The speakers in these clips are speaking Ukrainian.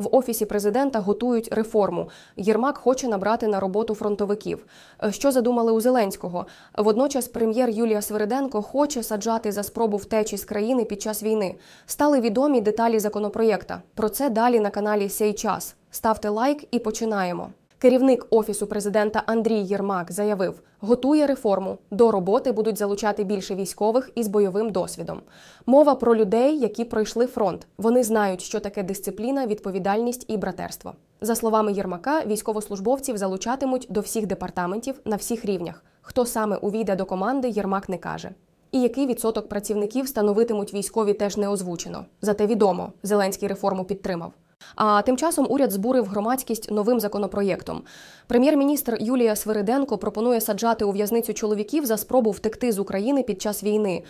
В офісі президента готують реформу. Єрмак хоче набрати на роботу фронтовиків. Е, Що задумали у Зеленського? Водночас прем'єр Юлія Свириденко хоче саджати за спробу втечі з країни під час війни. Стали відомі деталі законопроєкта. Про це далі на каналі Сей час. Ставте лайк і починаємо. Керівник офісу президента Андрій Єрмак заявив, готує реформу. До роботи будуть залучати більше військових із бойовим досвідом. Мова про людей, які пройшли фронт. Вони знають, що таке дисципліна, відповідальність і братерство. За словами Єрмака, військовослужбовців залучатимуть до всіх департаментів на всіх рівнях. Хто саме увійде до команди, Єрмак не каже. І який відсоток працівників становитимуть військові теж не озвучено. Зате відомо, Зеленський реформу підтримав. А тим часом уряд збурив громадськість новим законопроєктом. Прем'єр-міністр Юлія Свириденко пропонує саджати у в'язницю чоловіків за спробу втекти з України під час війни.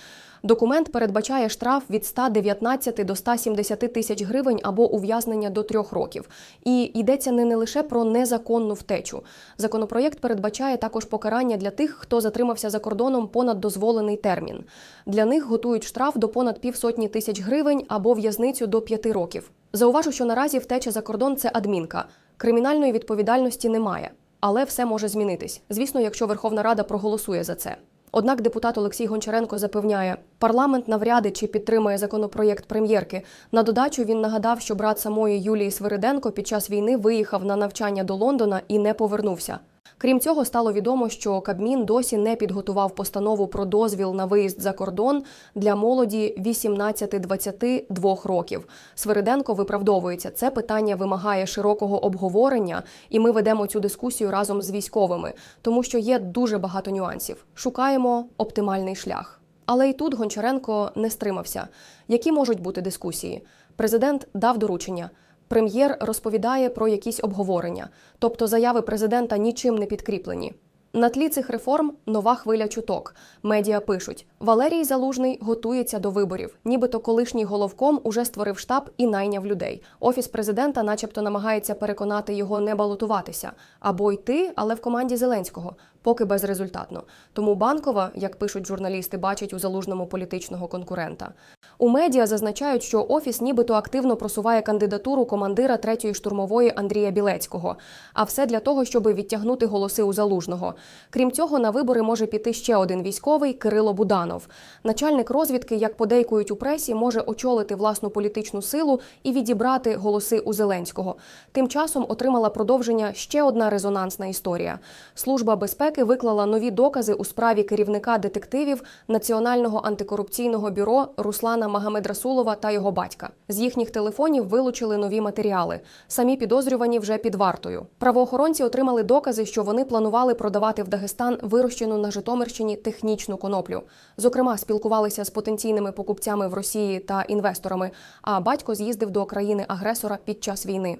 Документ передбачає штраф від 119 до 170 тисяч гривень або ув'язнення до трьох років. І йдеться не, лише про незаконну втечу. Законопроєкт передбачає також покарання для тих, хто затримався за кордоном понад дозволений термін. Для них готують штраф до понад півсотні тисяч гривень або в'язницю до п'яти років. Зауважу, що наразі втеча за кордон це адмінка. Кримінальної відповідальності немає, але все може змінитись. Звісно, якщо Верховна Рада проголосує за це. Однак депутат Олексій Гончаренко запевняє, парламент навряди чи підтримує законопроєкт прем'єрки. На додачу він нагадав, що брат самої Юлії Свириденко під час війни виїхав на навчання до Лондона і не повернувся. Крім цього, стало відомо, що Кабмін досі не підготував постанову про дозвіл на виїзд за кордон для молоді 18-22 років. Свириденко виправдовується. Це питання вимагає широкого обговорення, і ми ведемо цю дискусію разом з військовими, тому що є дуже багато нюансів. Шукаємо оптимальний шлях. Але і тут Гончаренко не стримався. Які можуть бути дискусії? Президент дав доручення. Прем'єр розповідає про якісь обговорення, тобто заяви президента нічим не підкріплені. На тлі цих реформ нова хвиля чуток. Медіа пишуть: Валерій Залужний готується до виборів, нібито колишній головком уже створив штаб і найняв людей. Офіс президента, начебто, намагається переконати його не балотуватися або йти, але в команді Зеленського, поки безрезультатно. Тому банкова, як пишуть журналісти, бачить у залужному політичного конкурента. У медіа зазначають, що офіс нібито активно просуває кандидатуру командира третьої штурмової Андрія Білецького. А все для того, щоб відтягнути голоси у залужного. Крім цього, на вибори може піти ще один військовий Кирило Буданов. Начальник розвідки, як подейкують у пресі, може очолити власну політичну силу і відібрати голоси у Зеленського. Тим часом отримала продовження ще одна резонансна історія. Служба безпеки виклала нові докази у справі керівника детективів Національного антикорупційного бюро Руслана Магомедрасулова та його батька. З їхніх телефонів вилучили нові матеріали. Самі підозрювані вже під вартою. Правоохоронці отримали докази, що вони планували продавати в Дагестан вирощену на Житомирщині технічну коноплю. Зокрема, спілкувалися з потенційними покупцями в Росії та інвесторами. А батько з'їздив до країни-агресора під час війни.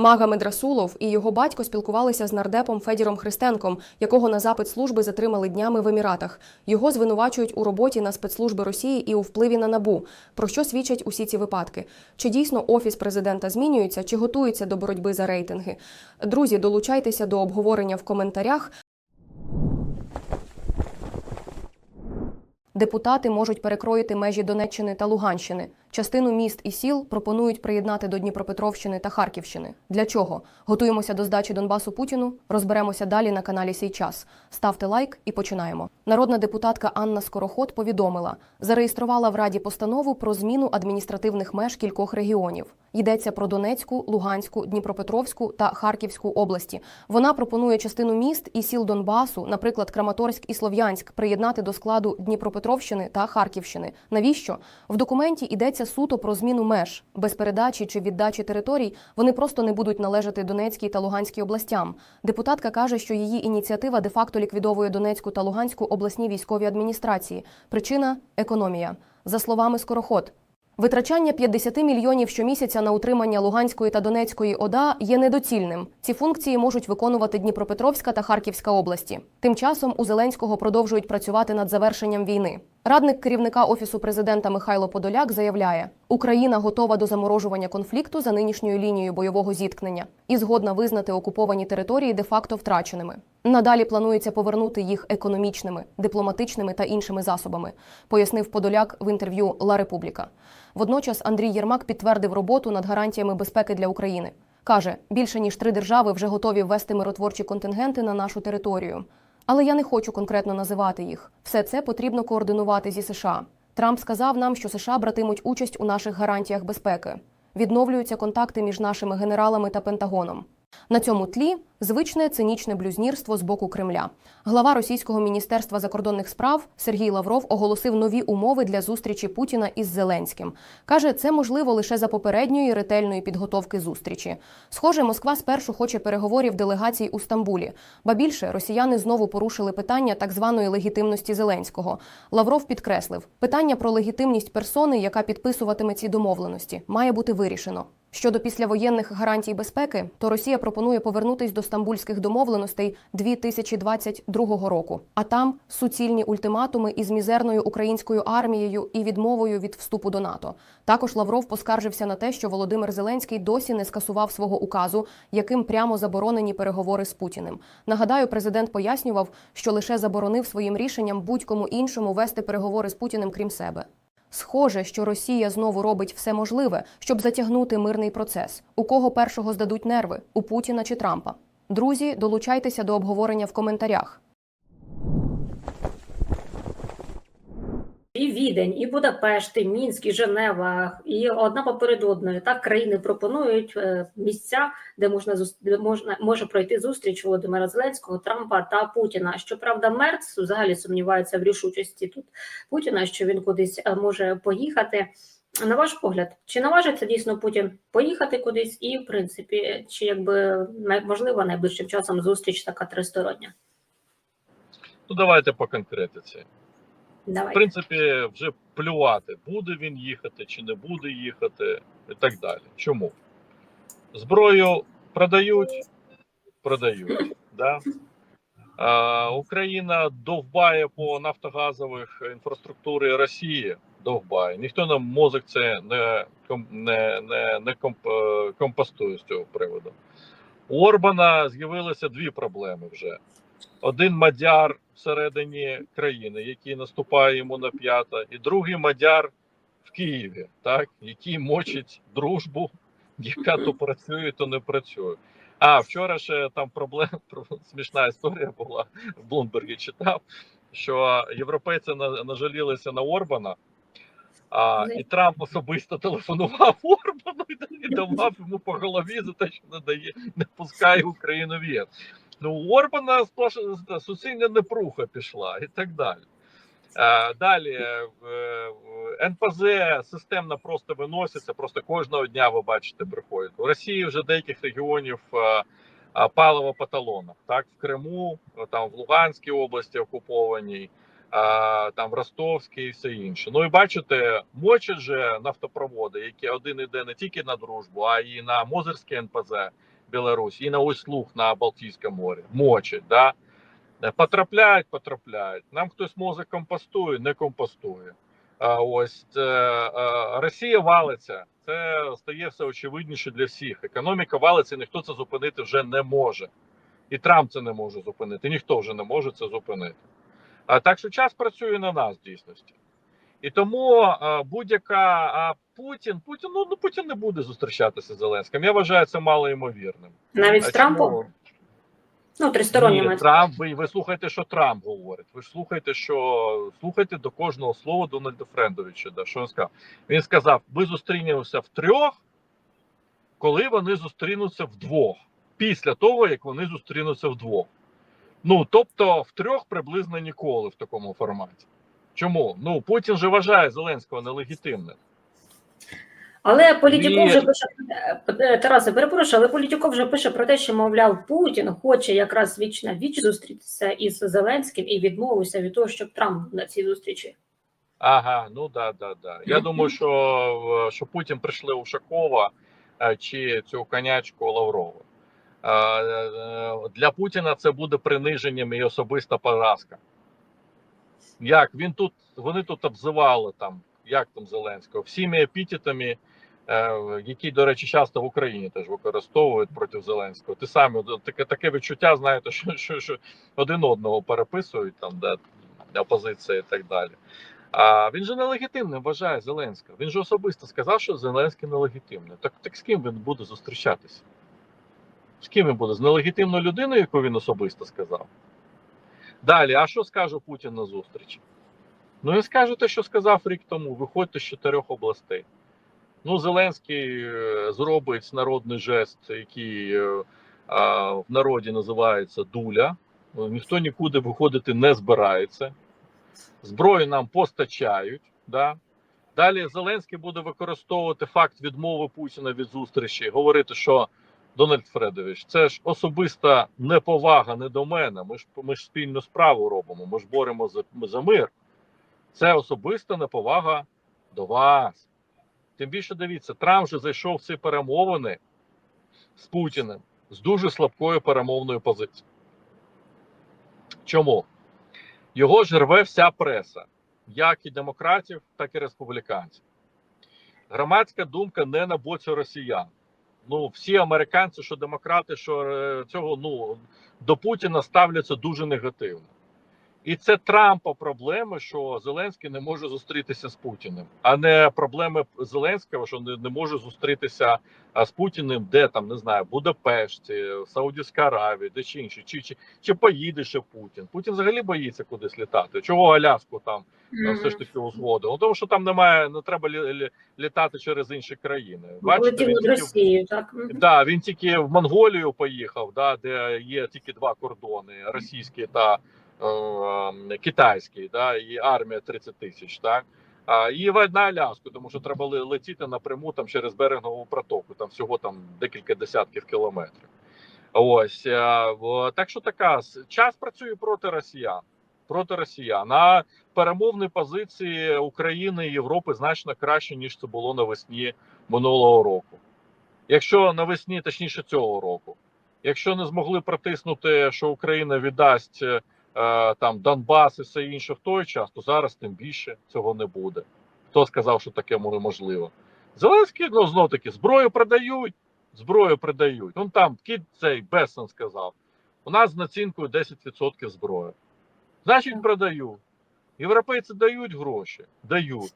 Магомед Медрасулов і його батько спілкувалися з нардепом Федіром Христенком, якого на запит служби затримали днями в Еміратах. Його звинувачують у роботі на спецслужби Росії і у впливі на набу. Про що свідчать усі ці випадки? Чи дійсно офіс президента змінюється, чи готується до боротьби за рейтинги? Друзі, долучайтеся до обговорення в коментарях. Депутати можуть перекроїти межі Донеччини та Луганщини. Частину міст і сіл пропонують приєднати до Дніпропетровщини та Харківщини. Для чого? Готуємося до здачі Донбасу Путіну. Розберемося далі на каналі Сей час. Ставте лайк і починаємо. Народна депутатка Анна Скороход повідомила, зареєструвала в Раді постанову про зміну адміністративних меж кількох регіонів. Йдеться про Донецьку, Луганську, Дніпропетровську та Харківську області. Вона пропонує частину міст і сіл Донбасу, наприклад, Краматорськ і Слов'янськ, приєднати до складу Дніпропетровщини та Харківщини. Навіщо? В документі йдеться суто про зміну меж без передачі чи віддачі територій. Вони просто не будуть належати Донецькій та Луганській областям. Депутатка каже, що її ініціатива де-факто ліквідовує Донецьку та Луганську обласні військові адміністрації. Причина економія. За словами Скороход, Витрачання 50 мільйонів щомісяця на утримання Луганської та Донецької ОДА є недоцільним. Ці функції можуть виконувати Дніпропетровська та Харківська області. Тим часом у Зеленського продовжують працювати над завершенням війни. Радник керівника офісу президента Михайло Подоляк заявляє: Україна готова до заморожування конфлікту за нинішньою лінією бойового зіткнення і згодна визнати окуповані території де-факто втраченими. Надалі планується повернути їх економічними, дипломатичними та іншими засобами, пояснив Подоляк в інтерв'ю Ла Републіка. Водночас Андрій Єрмак підтвердив роботу над гарантіями безпеки для України. Каже, більше ніж три держави вже готові ввести миротворчі контингенти на нашу територію. Але я не хочу конкретно називати їх. Все це потрібно координувати зі США. Трамп сказав нам, що США братимуть участь у наших гарантіях безпеки. Відновлюються контакти між нашими генералами та Пентагоном. На цьому тлі звичне цинічне блюзнірство з боку Кремля. Глава російського міністерства закордонних справ Сергій Лавров оголосив нові умови для зустрічі Путіна із Зеленським. каже, це можливо лише за попередньої ретельної підготовки зустрічі. Схоже, Москва спершу хоче переговорів делегацій у Стамбулі. Ба більше росіяни знову порушили питання так званої легітимності Зеленського. Лавров підкреслив, питання про легітимність персони, яка підписуватиме ці домовленості, має бути вирішено. Щодо післявоєнних гарантій безпеки, то Росія пропонує повернутись до стамбульських домовленостей 2022 року. А там суцільні ультиматуми із мізерною українською армією і відмовою від вступу до НАТО. Також Лавров поскаржився на те, що Володимир Зеленський досі не скасував свого указу, яким прямо заборонені переговори з Путіним. Нагадаю, президент пояснював, що лише заборонив своїм рішенням будь-кому іншому вести переговори з Путіним, крім себе. Схоже, що Росія знову робить все можливе, щоб затягнути мирний процес. У кого першого здадуть нерви у Путіна чи Трампа? Друзі, долучайтеся до обговорення в коментарях. І Відень, і Будапешт, і Мінськ, і Женева, і одна поперед одної. Так країни пропонують е, місця, де можна де можна може пройти зустріч Володимира Зеленського, Трампа та Путіна. Щоправда, Мерц взагалі сумнівається в рішучості тут Путіна, що він кудись е, може поїхати. На ваш погляд, чи наважиться дійсно Путін поїхати кудись, і в принципі, чи якби можливо найближчим часом зустріч така тристороння? Ну, давайте по конкретиці. В принципі, вже плювати, буде він їхати чи не буде їхати, і так далі. Чому? Зброю продають, продають. Да? А, Україна довбає по нафтогазових інфраструктури Росії, довбає. Ніхто нам мозок це не, не, не, не комп, е, компостує з цього приводу. У Орбана з'явилися дві проблеми вже один мадяр всередині країни, який наступає йому на п'ята, і другий мадяр в Києві, так, який мочить дружбу, яка то працює, то не працює. А вчора ще там проблема смішна історія була в Блумбергі читав, що європейці на- нажалілися на Орбана. А, і Трамп особисто телефонував Орбану і- і давав йому по голові за те, що не дає, не пускає Україну в ЄС. Ну, у Орбана суцільна непруха пішла і так далі. Далі е, НПЗ системно просто виноситься, просто кожного дня ви бачите, приходять. У Росії вже деяких регіонів е, е, паливо по талонах. Так, в Криму, там в Луганській області окупованій, там в Ростовській і все інше. Ну і бачите, мочать же нафтопроводи, які один іде не тільки на дружбу, а і на Мозерське НПЗ. Білорусь і на ось слух на Балтійському морі. Мочать, да? Е, потрапляють, потрапляють. Нам хтось мозок компостує, не компостує. А ось е, е, Росія валиться. Це стає все очевидніше для всіх. Економіка валиться, і ніхто це зупинити вже не може. І Трамп це не може зупинити. Ніхто вже не може це зупинити. А так що час працює на нас в дійсності. І тому е, будь-яка Путін, Путін, ну, ну Путін не буде зустрічатися з Зеленським. Я вважаю це мало ймовірним. Навіть з Трампом? чому? Ну, Ні. Трамп, ви, ви слухайте, що Трамп говорить. Ви ж слухайте, що слухайте до кожного слова Дональда Френдовича. Да, що він сказав? Він сказав: ви зустрінемося в трьох, коли вони зустрінуться вдвох. Після того, як вони зустрінуться вдвох. Ну, тобто, в трьох приблизно ніколи в такому форматі. Чому? Ну, Путін же вважає Зеленського нелегітимним. Але Політіко Ні. вже пише е, Тарасе, перепрошую, але Політіко вже пише про те, що мовляв Путін хоче якраз віч на віч зустрітися із Зеленським і відмовився від того, щоб Трамп на цій зустрічі. Ага, ну да, да, да. Я думаю, що, е, що Путін прийшли Ушакова е, чи цю конячку Лаврова. Е, Для Путіна це буде приниженням і особиста поразка. Як він тут, вони тут обзивали там, як там Зеленського, всіми епітетами, е, які, до речі, часто в Україні теж використовують проти Зеленського. Ти самі от таке таке відчуття, знаєте, що, що, що один одного переписують там, де опозиція і так далі. А він же нелегітимним вважає Зеленського. Він же особисто сказав, що Зеленський нелегітимний. Так, так з ким він буде зустрічатися? З ким він буде? З нелегітимною людиною, яку він особисто сказав. Далі, а що скаже Путін на зустрічі? Ну, він скаже те, що сказав рік тому: виходьте з чотирьох областей. Ну, Зеленський е, зробить народний жест, який е, а, в народі називається дуля. Ну, Ніхто нікуди виходити не збирається. Зброю нам постачають. Да? Далі Зеленський буде використовувати факт відмови Путіна від зустрічі, говорити, що Дональд Фредович, це ж особиста неповага не до мене. Ми ж ми ж спільну справу робимо. Ми ж боремо за, за мир. Це особиста неповага до вас. Тим більше дивіться, Трамп вже зайшов в ці перемовини з Путіним з дуже слабкою перемовною позицією. Чому? Його ж рве вся преса, як і демократів, так і республіканців. Громадська думка не на боці росіян. Ну, всі американці, що демократи, що е, цього ну до Путіна ставляться дуже негативно. І це Трампа проблеми, що Зеленський не може зустрітися з Путіним, а не проблеми Зеленського, що не, не може зустрітися з Путіним, де там не знаю, Будапешті, Саудівська Аравія, де чи інше, чи, чи, чи поїде ще Путін. Путін взагалі боїться кудись літати. Чого Аляску там а, все ж таки узгодив? Ну тому що там немає, не треба лі, лі, літати через інші країни. Полетів він над тільки- так. Да, він тільки в Монголію поїхав, да, де є тільки два кордони: російський та китайський, да, і армія 30 тисяч. Так а, і на Аляску, тому що треба летіти напряму там через берегову протоку, там всього там декілька десятків кілометрів. Ось е, в- так що така час працює проти росіян. Проти росіян. А перемовні позиції України і Європи значно краще, ніж це було навесні минулого року. Якщо навесні, точніше цього року, якщо не змогли протиснути, що Україна віддасть е, там Донбас і все інше в той час, то зараз тим більше цього не буде. Хто сказав, що таке можливо? Зеленський ну знов таки зброю продають, зброю продають. Он там кіт цей Бесон сказав: у нас з націнкою 10% зброї. Значить, продають. Європейці дають гроші, дають.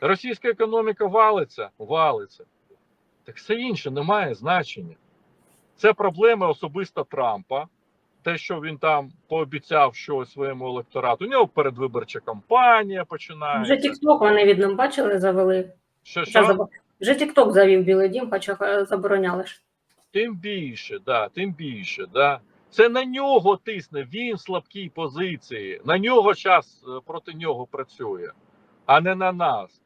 Російська економіка валиться, валиться. Так все інше не має значення. Це проблеми особисто Трампа. Те, що він там пообіцяв щось своєму електорату. У нього передвиборча кампанія Вже починається. Тікток вони від нам бачили, завели. Що, що? Вже Тікток завів Білий Дім, хоча е, забороняли ж. Тим більше, да, тим більше, да. Це на нього тисне, він в слабкій позиції. На нього час е, проти нього працює, а не на нас.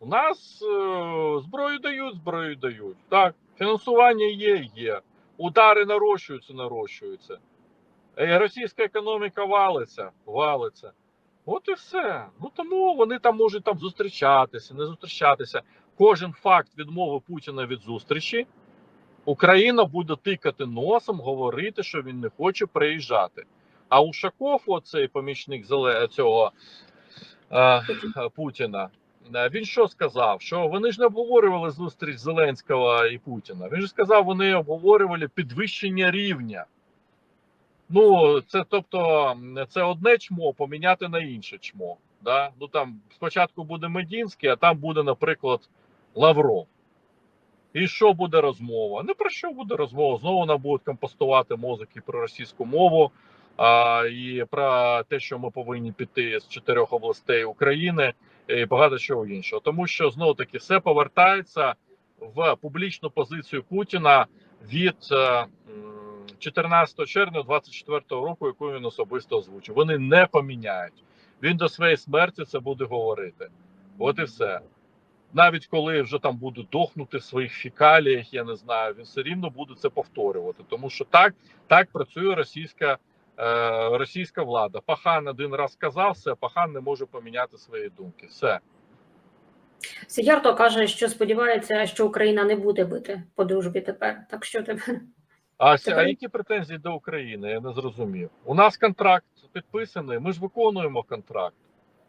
У нас е, зброю дають, зброю дають. Так, фінансування є, є. Удари нарощуються, нарощуються. Е, російська економіка валиться, валиться. От і все. Ну тому вони там можуть там зустрічатися, не зустрічатися. Кожен факт відмови Путіна від зустрічі Україна буде тикати носом, говорити, що він не хоче приїжджати. А Ушаков, оцей помічник цього е, Путіна, е, він що сказав? Що вони ж не обговорювали зустріч Зеленського і Путіна. Він ж сказав, вони обговорювали підвищення рівня. Ну, це тобто, це одне чмо поміняти на інше чмо. Да? Ну там спочатку буде Медінський, а там буде, наприклад, Лавров. І що буде розмова? Не про що буде розмова? Знову нам будуть компостувати мозок і про російську мову, а, і про те, що ми повинні піти з чотирьох областей України, і багато чого іншого. Тому що знову таки все повертається в публічну позицію Путіна від е, 14 червня 24 року, яку він особисто озвучив. Вони не поміняють. Він до своєї смерті це буде говорити. От і все навіть коли вже там буде дохнути в своїх фікаліях, я не знаю, він все рівно буде це повторювати. Тому що так, так працює російська, е, російська влада. Пахан один раз сказав все, пахан не може поміняти свої думки. Все. Сіярто каже, що сподівається, що Україна не буде бити по дружбі тепер. Так що тепер? А, а які претензії до України? Я не зрозумів. У нас контракт підписаний. Ми ж виконуємо контракт.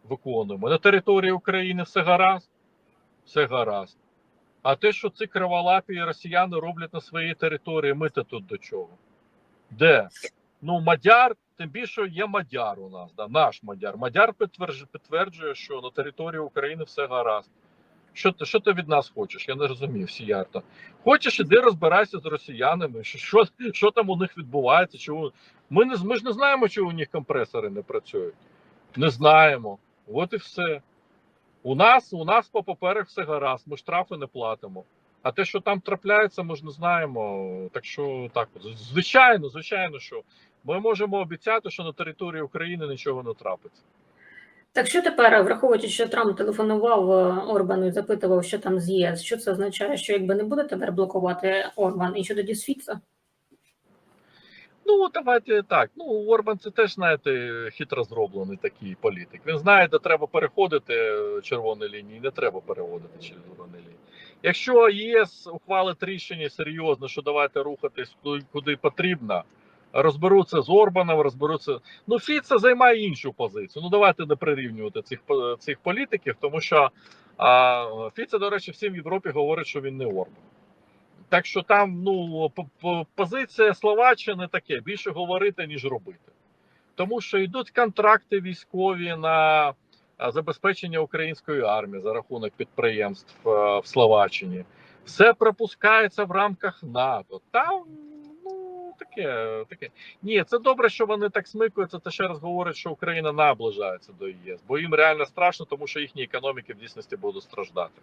Виконуємо. На території України все гаразд. Все гаразд. А те, що ці криволапі росіяни роблять на своїй території, ми то тут до чого? Де? Ну, Мадяр, тим більше є Мадяр у нас, да, наш Мадяр. Мадяр підтверджує, підтверджує, що на території України все гаразд. Що ти, що ти від нас хочеш? Я не розумів, Сіярто. Хочеш, іди розбирайся з росіянами, що, що, що там у них відбувається. Чому... Ми, не, ми ж не знаємо, чому у них компресори не працюють. Не знаємо. От і все. У нас, у нас по паперах все гаразд, ми штрафи не платимо. А те, що там трапляється, ми ж не знаємо. Так що так, звичайно, звичайно, що ми можемо обіцяти, що на території України нічого не трапиться. Так що тепер, враховуючи, що Трамп телефонував е, Орбану і запитував, що там з ЄС, що це означає, що якби не буде тепер блокувати Орбан, і що тоді з Ну, давайте так. Ну, Орбан це теж, знаєте, хитро зроблений такий політик. Він знає, де треба переходити червоні лінії, не треба переводити червоні лінії. Якщо ЄС ухвалить рішення серйозно, що давайте рухатись куди потрібно, розберуться з Орбаном, розберуться. Ну, Фіца займає іншу позицію. Ну, давайте не прирівнювати цих, цих політиків, тому що а, Фіца, до речі, всім в Європі говорить, що він не Орбан. Так що там ну по- по- позиція Словаччини таке більше говорити, ніж робити. Тому що йдуть контракти військові на забезпечення української армії за рахунок підприємств е, в Словаччині. Все пропускається в рамках НАТО. Там таке, таке. Ні, це добре, що вони так смикуються. Це ще раз говорить, що Україна наближається до ЄС, бо їм реально страшно, тому що їхні економіки в дійсності будуть страждати.